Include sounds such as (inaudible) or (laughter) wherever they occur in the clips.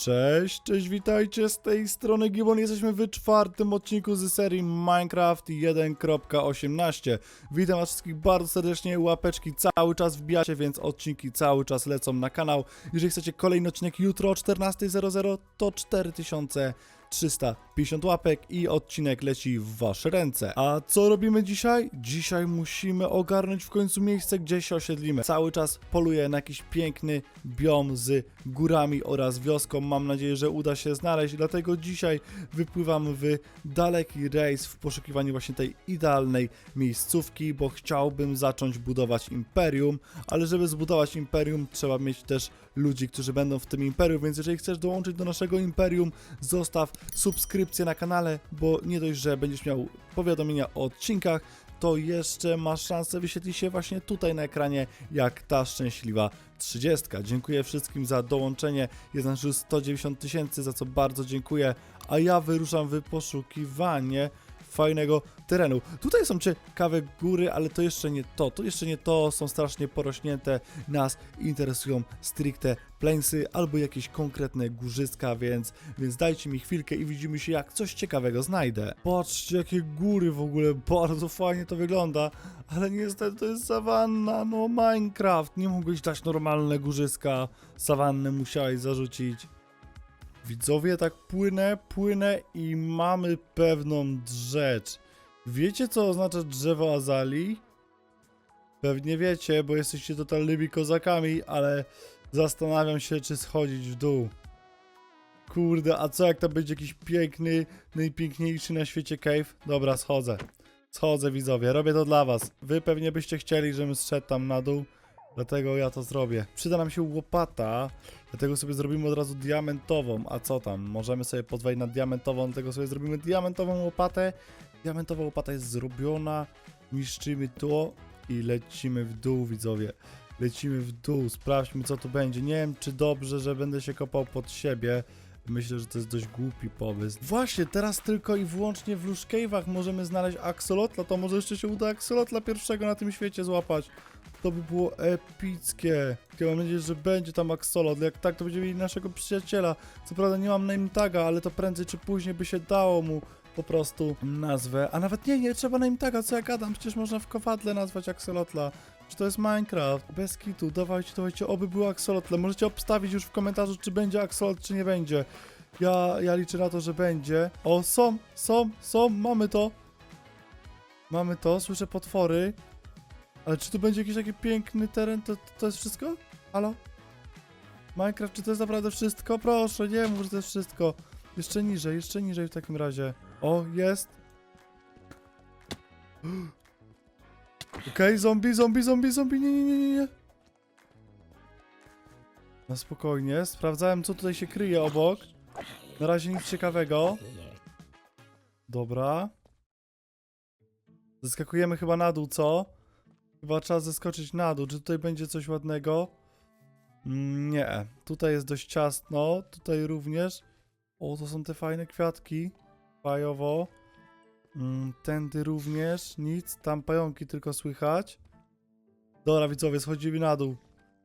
Cześć, cześć, witajcie z tej strony Gibbon. Jesteśmy w czwartym odcinku z serii Minecraft 1.18. Witam was wszystkich bardzo serdecznie, łapeczki cały czas wbijacie, więc odcinki cały czas lecą na kanał. Jeżeli chcecie kolejny odcinek jutro o 14.00, to 4350 łapek i odcinek leci w wasze ręce. A co robimy dzisiaj? Dzisiaj musimy ogarnąć w końcu miejsce, gdzie się osiedlimy. Cały czas poluję na jakiś piękny biom z górami oraz wioską. Mam nadzieję, że uda się znaleźć, dlatego dzisiaj wypływam w daleki rejs w poszukiwaniu właśnie tej idealnej miejscówki, bo chciałbym zacząć budować imperium, ale żeby zbudować imperium trzeba mieć też ludzi, którzy będą w tym imperium, więc jeżeli chcesz dołączyć do naszego imperium, zostaw subskrypcję na kanale, bo nie dość, że będziesz miał powiadomienia o odcinkach, to jeszcze masz szansę wyświetlić się właśnie tutaj na ekranie, jak ta szczęśliwa 30. Dziękuję wszystkim za dołączenie. Jest nas już 190 tysięcy, za co bardzo dziękuję. A ja wyruszam w poszukiwanie fajnego terenu. Tutaj są ciekawe góry, ale to jeszcze nie to. To jeszcze nie to. Są strasznie porośnięte. Nas interesują stricte plains albo jakieś konkretne górzyska, więc, więc dajcie mi chwilkę i widzimy się, jak coś ciekawego znajdę. Patrzcie, jakie góry w ogóle. Bardzo fajnie to wygląda. Ale niestety to jest sawanna, no Minecraft. Nie mogłeś dać normalne górzyska. Sawannę musiałeś zarzucić. Widzowie, tak płynę, płynę i mamy pewną rzecz. Wiecie, co oznacza drzewo azalii? Pewnie wiecie, bo jesteście totalnymi kozakami, ale zastanawiam się, czy schodzić w dół. Kurde, a co jak to będzie jakiś piękny, najpiękniejszy na świecie cave? Dobra, schodzę. Schodzę, widzowie, robię to dla was. Wy pewnie byście chcieli, żebym zszedł tam na dół, dlatego ja to zrobię. Przyda nam się łopata, Dlatego sobie zrobimy od razu diamentową. A co tam? Możemy sobie pozwolić na diamentową, dlatego sobie zrobimy diamentową łopatę. Diamentowa łopata jest zrobiona. Niszczymy to i lecimy w dół, widzowie. Lecimy w dół, sprawdźmy co tu będzie. Nie wiem, czy dobrze, że będę się kopał pod siebie. Myślę, że to jest dość głupi pomysł. Właśnie, teraz tylko i wyłącznie w Lush Cave'ach możemy znaleźć Axolotla. To może jeszcze się uda Axolotla pierwszego na tym świecie złapać. To by było epickie. Ja mam nadzieję, że będzie tam Axolotl. Jak tak, to będziemy mieli naszego przyjaciela. Co prawda nie mam name taga, ale to prędzej czy później by się dało mu po prostu nazwę. A nawet nie, nie trzeba name taga, co ja gadam. Przecież można w kowadle nazwać Axolotla. Czy to jest Minecraft? Bez kitu, dawajcie, dawajcie, oby był Axolotl. Możecie obstawić już w komentarzu, czy będzie Axolotl, czy nie będzie. Ja, ja liczę na to, że będzie. O, są, są, są, mamy to. Mamy to, słyszę potwory. Ale czy tu będzie jakiś taki piękny teren? To, to jest wszystko? Halo? Minecraft, czy to jest naprawdę wszystko? Proszę, nie mów, że to jest wszystko. Jeszcze niżej, jeszcze niżej w takim razie. O, jest. Okej, zombie, zombie, zombie, zombie, nie, nie, nie, nie, nie. Na spokojnie, sprawdzałem co tutaj się kryje obok. Na razie nic ciekawego. Dobra. Zeskakujemy chyba na dół, co? Chyba trzeba zeskoczyć na dół. Czy tutaj będzie coś ładnego? Mm, Nie. Tutaj jest dość ciasno. Tutaj również. O, to są te fajne kwiatki. Fajowo. Mm, Tędy również. Nic. Tam pająki tylko słychać. Dobra, widzowie, schodzimy na dół.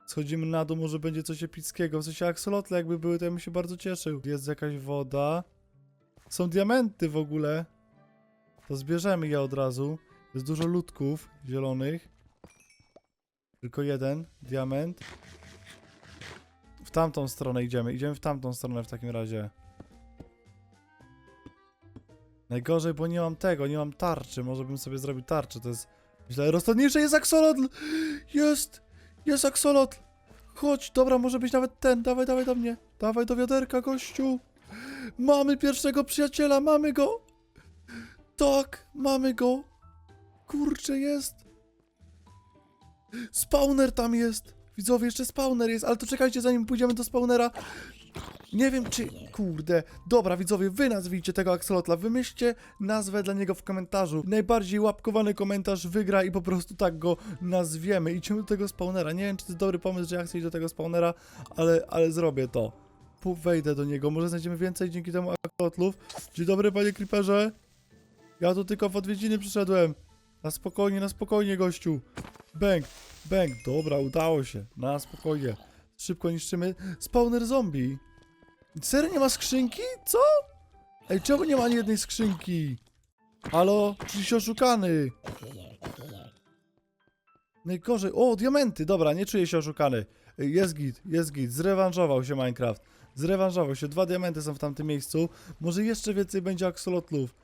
Schodzimy na dół, może będzie coś epickiego. W sensie aksolotle jakby były, to ja bym się bardzo cieszył. Jest jakaś woda. Są diamenty w ogóle. To zbierzemy je od razu. Jest dużo ludków zielonych. Tylko jeden diament. W tamtą stronę idziemy. Idziemy w tamtą stronę w takim razie. Najgorzej, bo nie mam tego, nie mam tarczy. Może bym sobie zrobił tarczę, to jest źle. Rozsądniejsze jest aksolotl! Jest! Jest aksolotl! Chodź, dobra, może być nawet ten. Dawaj, dawaj do mnie. Dawaj do wiaderka, gościu. Mamy pierwszego przyjaciela, mamy go! Tak, mamy go! Kurczę, jest! Spawner tam jest! Widzowie, jeszcze spawner jest, ale to czekajcie, zanim pójdziemy do spawnera. Nie wiem czy... Kurde. Dobra, widzowie, wy nazwijcie tego axolotla. Wymyślcie nazwę dla niego w komentarzu. Najbardziej łapkowany komentarz wygra i po prostu tak go nazwiemy. Idziemy do tego spawnera. Nie wiem, czy to jest dobry pomysł, że ja chcę iść do tego spawnera, ale, ale zrobię to. Wejdę do niego. Może znajdziemy więcej dzięki temu axolotlów. Dzień dobry, panie creeperze. Ja tu tylko w odwiedziny przyszedłem. Na spokojnie, na spokojnie, gościu. Bęk, bęk. Dobra, udało się. Na spokojnie. Szybko niszczymy. Spawner zombie. Serio nie ma skrzynki? Co? Ej, czemu nie ma ani jednej skrzynki? Halo? Czyś oszukany? Najgorzej. O, diamenty! Dobra, nie czuję się oszukany. Jest git, jest git. Zrewanżował się Minecraft. Zrewanżował się. Dwa diamenty są w tamtym miejscu. Może jeszcze więcej będzie aksolotlów.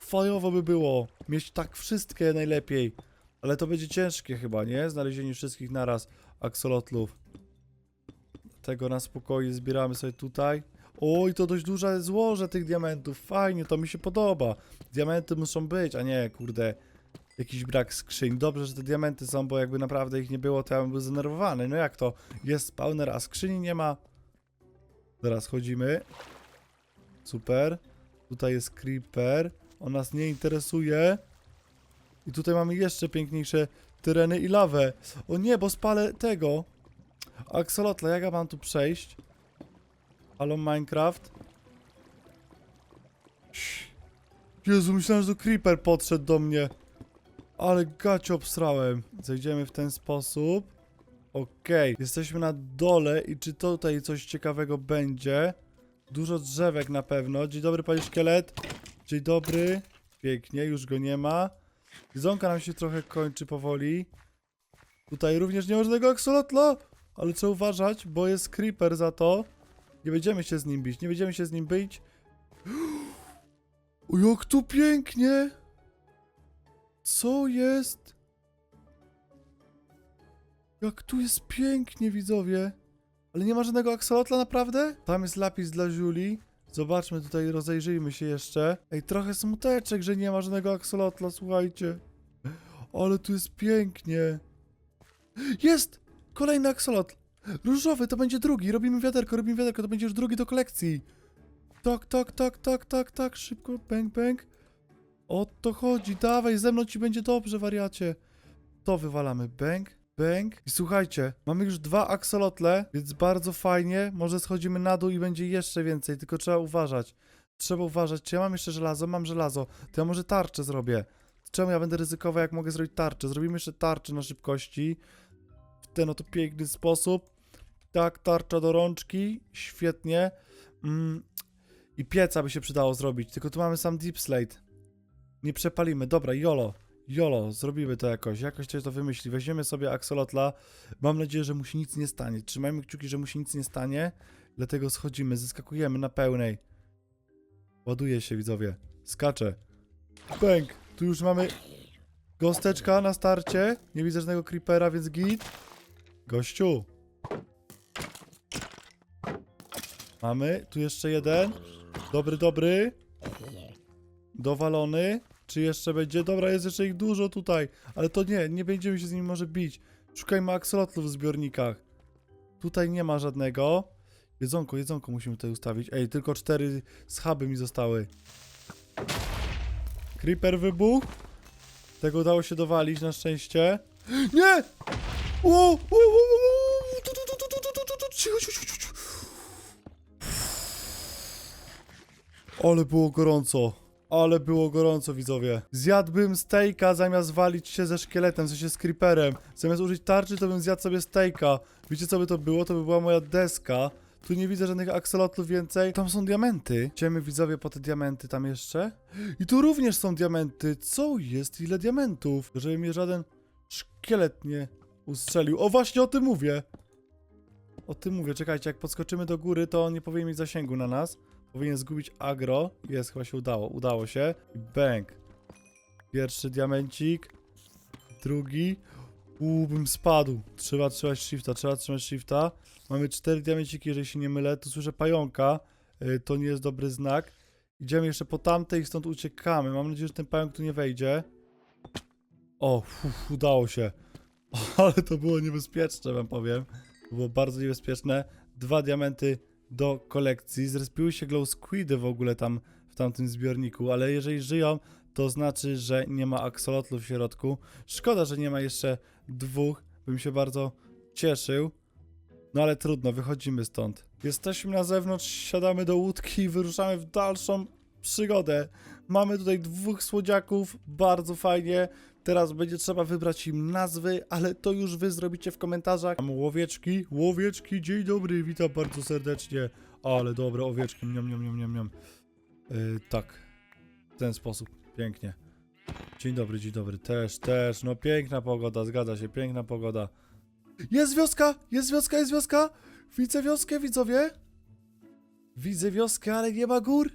Fajowo by było. Mieć tak wszystkie najlepiej. Ale to będzie ciężkie chyba, nie? Znalezienie wszystkich naraz aksolotlów. Tego na spokojnie zbieramy sobie tutaj. Oj, to dość duże złoże tych diamentów. Fajnie, to mi się podoba. Diamenty muszą być, a nie, kurde, jakiś brak skrzyń. Dobrze, że te diamenty są, bo jakby naprawdę ich nie było, to ja bym był zdenerwowany. No jak to? Jest spawner, a skrzyni nie ma. Zaraz chodzimy. Super. Tutaj jest creeper. On nas nie interesuje. I tutaj mamy jeszcze piękniejsze tereny i lawę. O nie, bo spalę tego. Axolotla, jak ja mam tu przejść? Halo Minecraft? Jezu, myślałem, że to creeper podszedł do mnie. Ale gacie obsrałem. Zejdziemy w ten sposób. Okej, jesteśmy na dole i czy tutaj coś ciekawego będzie? Dużo drzewek na pewno. Dzień dobry, panie szkielet. Dzień dobry. Pięknie, już go nie ma. Jedzonka nam się trochę kończy powoli. Tutaj również nie ma żadnego aksolotla, ale trzeba uważać, bo jest creeper za to. Nie będziemy się z nim bić, nie będziemy się z nim bić. (gasps) O, jak tu pięknie! Co jest? Jak tu jest pięknie, widzowie. Ale nie ma żadnego aksolotla, naprawdę? Tam jest lapis dla Julii. Zobaczmy tutaj, rozejrzyjmy się jeszcze. Ej, trochę smuteczek, że nie ma żadnego aksolotla, słuchajcie. Ale tu jest pięknie. Jest! Kolejny aksolotl. Różowy, to będzie drugi. Robimy wiaderko, robimy wiaderko, to będzie już drugi do kolekcji. Tak, tak, tak, tak, tak, tak, szybko, bang, bang. O to chodzi, dawaj, ze mną ci będzie dobrze, wariacie. To wywalamy, bang, bang. I słuchajcie, mamy już dwa aksolotle, więc bardzo fajnie. Może schodzimy na dół i będzie jeszcze więcej, tylko trzeba uważać. Trzeba uważać, czy ja mam jeszcze żelazo? Mam żelazo. To ja może tarczę zrobię. Czemu ja będę ryzykował, jak mogę zrobić tarczę? Zrobimy jeszcze tarczę na szybkości. Ten oto piękny sposób. Tak, tarcza do rączki. Świetnie. Mm. I pieca by się przydało zrobić, tylko tu mamy sam deep slate. Nie przepalimy. Dobra, jolo. Jolo, zrobimy to jakoś. Jakoś coś to wymyśli. Weźmiemy sobie aksolotla. Mam nadzieję, że mu się nic nie stanie. Trzymajmy kciuki, że mu się nic nie stanie. Dlatego schodzimy, zyskakujemy na pełnej. Ładuje się, widzowie. Skacze. Bęk. Tu już mamy gosteczka na starcie. Nie widzę żadnego creepera, więc git. Gościu. Mamy. Tu jeszcze jeden. Dobry, dobry. Dowalony. Czy jeszcze będzie? Dobra, jest jeszcze ich dużo tutaj. Ale to nie, nie będziemy się z nimi może bić. Szukajmy aksolotlów w zbiornikach. Tutaj nie ma żadnego. Jedzonko, jedzonko musimy tutaj ustawić. Ej, tylko cztery schaby mi zostały. Creeper wybuchł. Tego udało się dowalić na szczęście. (gasps) Nie! Ale było gorąco. Ale było gorąco, widzowie. Zjadłbym stejka zamiast walić się ze szkieletem, w sensie z creeperem. Zamiast użyć tarczy, to bym zjadł sobie stejka. Wiecie, co by to było? To by była moja deska. Tu nie widzę żadnych aksolotów więcej. Tam są diamenty. Idziemy widzowie po te diamenty tam jeszcze. I tu również są diamenty. Co jest? Ile diamentów? Żeby mnie żaden szkielet nie ustrzelił. O, właśnie o tym mówię. O tym mówię. Czekajcie, jak podskoczymy do góry, to on nie powinien mieć zasięgu na nas. Powinien zgubić agro. Jest, chyba się udało. Udało się. Bang. Pierwszy diamencik. Drugi. Uuu, bym spadł. Trzeba trzymać shifta, trzeba trzymać shifta. Mamy cztery diamenciki, jeżeli się nie mylę. Tu słyszę pająka. Y, to nie jest dobry znak. Idziemy jeszcze po tamtej stąd uciekamy. Mam nadzieję, że ten pająk tu nie wejdzie. O, uf, udało się. (laughs) Ale to było niebezpieczne, wam powiem. To było bardzo niebezpieczne. Dwa diamenty do kolekcji. Zrespiły się glow squidy w ogóle tam w tamtym zbiorniku, ale jeżeli żyją, to znaczy, że nie ma axolotlu w środku. Szkoda, że nie ma jeszcze dwóch. Bym się bardzo cieszył. No ale trudno, wychodzimy stąd. Jesteśmy na zewnątrz, siadamy do łódki i wyruszamy w dalszą przygodę. Mamy tutaj dwóch słodziaków, bardzo fajnie. Teraz będzie trzeba wybrać im nazwy, ale to już wy zrobicie w komentarzach. Mam łowieczki, łowieczki, dzień dobry, witam bardzo serdecznie. Ale dobre owieczki, niam, niam, niam, niam, niam. Yy, tak, w ten sposób, pięknie. Dzień dobry, dzień dobry, też, też, no piękna pogoda, zgadza się, piękna pogoda. Jest wioska, jest wioska, jest wioska! Widzę wioskę, widzowie! Widzę wioskę, ale nie ma gór!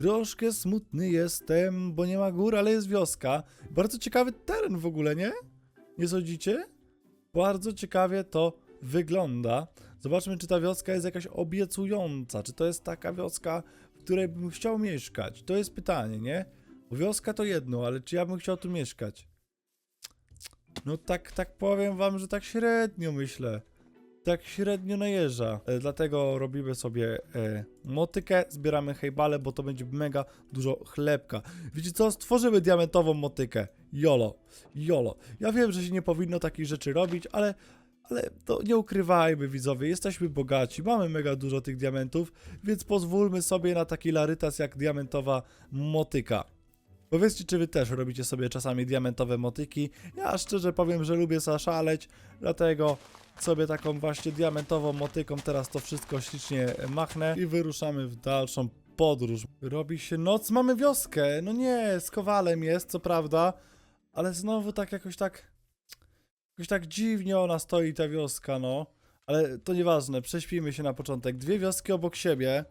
Troszkę smutny jestem, bo nie ma gór, ale jest wioska. Bardzo ciekawy teren w ogóle, nie? Nie sądzicie? Bardzo ciekawie to wygląda. Zobaczmy, czy ta wioska jest jakaś obiecująca. Czy to jest taka wioska, w której bym chciał mieszkać? To jest pytanie, nie? Bo wioska to jedno, ale czy ja bym chciał tu mieszkać? No tak, tak powiem wam, że tak średnio myślę. Tak średnio najeżdża. E, dlatego robimy sobie e, motykę, zbieramy hejbale, bo to będzie mega dużo chlebka. Wiecie co? Stworzymy diamentową motykę. Jolo. Jolo. Ja wiem, że się nie powinno takich rzeczy robić, ale ale to nie ukrywajmy, widzowie, jesteśmy bogaci, mamy mega dużo tych diamentów, więc pozwólmy sobie na taki larytas jak diamentowa motyka. Powiedzcie, czy wy też robicie sobie czasami diamentowe motyki? Ja szczerze powiem, że lubię zaszaleć, dlatego sobie taką właśnie diamentową motyką teraz to wszystko ślicznie machnę i wyruszamy w dalszą podróż. Robi się noc, mamy wioskę, no nie, z kowalem jest, co prawda, ale znowu tak jakoś tak... Jakoś tak dziwnie ona stoi, ta wioska, no. Ale to nieważne, prześpimy się na początek. Dwie wioski obok siebie.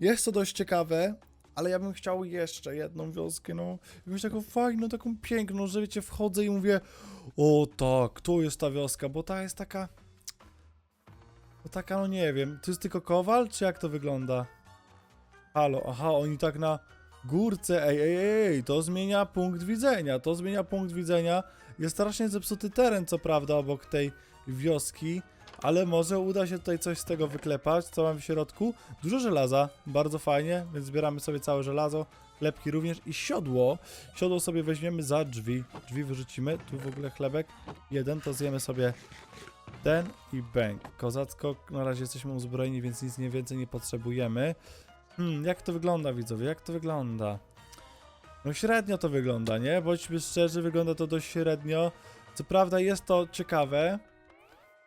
Jest to dość ciekawe, ale ja bym chciał jeszcze jedną wioskę, no. Jakąś taką fajną, taką piękną, że wiecie, wchodzę i mówię o tak, tu jest ta wioska, bo ta jest taka... No taka, no nie wiem, to jest tylko kowal, czy jak to wygląda? Halo, aha, oni tak na górce, ej, ej, ej, to zmienia punkt widzenia, to zmienia punkt widzenia. Jest strasznie zepsuty teren, co prawda, obok tej wioski, ale może uda się tutaj coś z tego wyklepać. Co mam w środku? Dużo żelaza, bardzo fajnie, więc zbieramy sobie całe żelazo, chlebki również i siodło. Siodło sobie weźmiemy za drzwi, drzwi wyrzucimy, tu w ogóle chlebek, jeden, to zjemy sobie ten i bęk. Kozacko, na razie jesteśmy uzbrojeni, więc nic nie więcej nie potrzebujemy. Hmm, jak to wygląda, widzowie, jak to wygląda? No średnio to wygląda, nie? Bądźmy szczerzy, wygląda to dość średnio. Co prawda jest to ciekawe.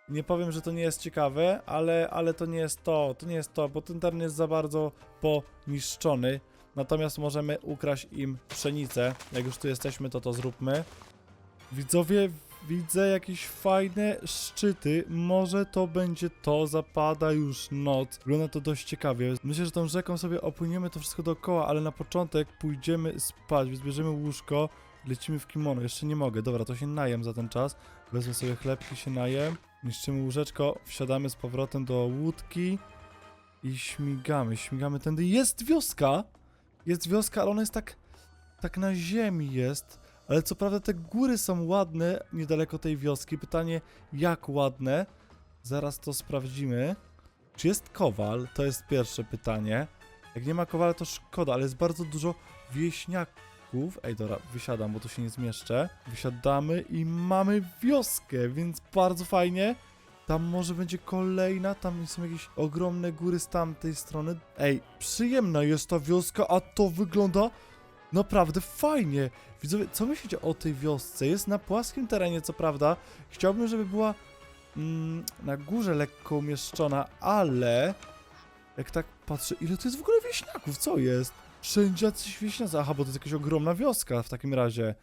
Nie powiem, że to nie jest ciekawe, ale, ale to nie jest to, to nie jest to, bo ten teren jest za bardzo poniszczony. Natomiast możemy ukraść im pszenicę. Jak już tu jesteśmy, to to zróbmy. Widzowie, widzę jakieś fajne szczyty. Może to będzie to, zapada już noc. Wygląda to dość ciekawie. Myślę, że tą rzeką sobie opłyniemy to wszystko dookoła, ale na początek pójdziemy spać, więc bierzemy łóżko, lecimy w kimono. Jeszcze nie mogę, dobra, to się najem za ten czas. Wezmę sobie chlebki, się najem. Niszczymy łóżeczko, wsiadamy z powrotem do łódki i śmigamy, śmigamy tędy. Jest wioska! Jest wioska, ale ona jest tak, tak na ziemi jest. Ale co prawda te góry są ładne niedaleko tej wioski. Pytanie, jak ładne? Zaraz to sprawdzimy. Czy jest kowal? To jest pierwsze pytanie. Jak nie ma kowala, to szkoda, ale jest bardzo dużo wieśniaków. Ej, dobra, wysiadam, bo tu się nie zmieszczę. Wysiadamy i mamy wioskę, więc bardzo fajnie. Tam może będzie kolejna, tam są jakieś ogromne góry z tamtej strony. Ej, przyjemna jest ta wioska, a to wygląda naprawdę fajnie. Widzowie, co myślicie o tej wiosce? Jest na płaskim terenie, co prawda. Chciałbym, żeby była mm, na górze lekko umieszczona, ale jak tak patrzę, ile to jest w ogóle wieśniaków? Co jest? Wszędzie jacyś wieśniacy. Aha, bo to jest jakaś ogromna wioska w takim razie.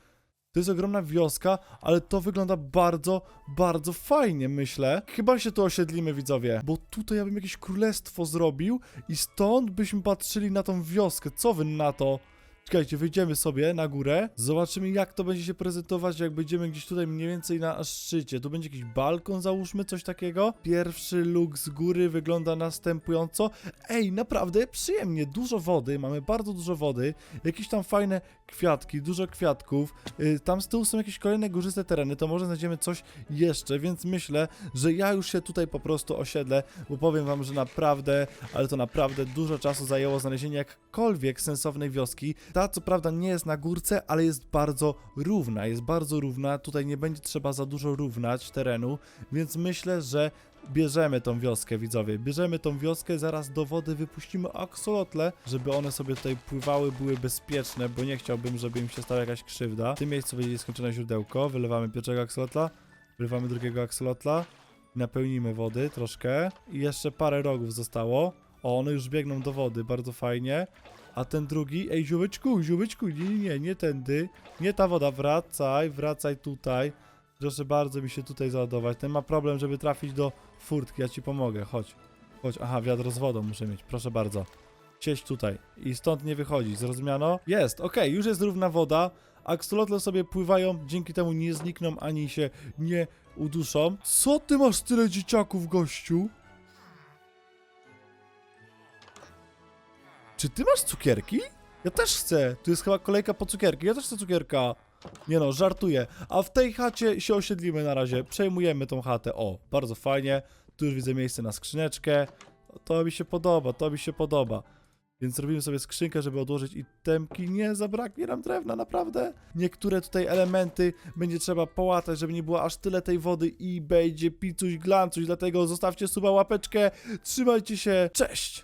To jest ogromna wioska, ale to wygląda bardzo, bardzo fajnie, myślę. Chyba się tu osiedlimy, widzowie. Bo tutaj ja bym jakieś królestwo zrobił i stąd byśmy patrzyli na tą wioskę. Co wy na to? Czekajcie, wyjdziemy sobie na górę, zobaczymy jak to będzie się prezentować, jak będziemy gdzieś tutaj mniej więcej na szczycie. Tu będzie jakiś balkon, załóżmy, coś takiego. Pierwszy look z góry wygląda następująco. Ej, naprawdę przyjemnie, dużo wody, mamy bardzo dużo wody, jakieś tam fajne kwiatki, dużo kwiatków. Yy, tam z tyłu są jakieś kolejne górzyste tereny, to może znajdziemy coś jeszcze, więc myślę, że ja już się tutaj po prostu osiedlę, bo powiem wam, że naprawdę, ale to naprawdę dużo czasu zajęło znalezienie jakkolwiek sensownej wioski. Ta co prawda nie jest na górce, ale jest bardzo równa, jest bardzo równa, tutaj nie będzie trzeba za dużo równać terenu, więc myślę, że bierzemy tą wioskę, widzowie, bierzemy tą wioskę, zaraz do wody wypuścimy aksolotle, żeby one sobie tutaj pływały, były bezpieczne, bo nie chciałbym, żeby im się stała jakaś krzywda. W tym miejscu będzie skończone źródełko, wylewamy pierwszego aksolotla, wylewamy drugiego aksolotla, napełnimy wody troszkę i jeszcze parę rogów zostało. O, one już biegną do wody, bardzo fajnie. A ten drugi, ej, ziółeczku, ziółeczku, nie, nie, nie, nie tędy. Nie ta woda, wracaj, wracaj tutaj. Proszę bardzo mi się tutaj załadować. Ten ma problem, żeby trafić do furtki, ja ci pomogę, chodź. Chodź, aha, wiadro z wodą muszę mieć, proszę bardzo. Siedź tutaj i stąd nie wychodzi, zrozumiano? Jest, okej, już jest równa woda. Axolotle sobie pływają, dzięki temu nie znikną ani się nie uduszą. Co ty masz tyle dzieciaków, gościu? Czy ty masz cukierki? Ja też chcę. Tu jest chyba kolejka po cukierki. Ja też chcę cukierka. Nie no, żartuję. A w tej chacie się osiedlimy na razie. Przejmujemy tą chatę. O, bardzo fajnie. Tu już widzę miejsce na skrzyneczkę. To mi się podoba, to mi się podoba. Więc robimy sobie skrzynkę, żeby odłożyć itemki. Nie zabraknie nam drewna, naprawdę. Niektóre tutaj elementy będzie trzeba połatać, żeby nie było aż tyle tej wody i będzie picuś glancuś. Dlatego zostawcie suba, łapeczkę. Trzymajcie się. Cześć!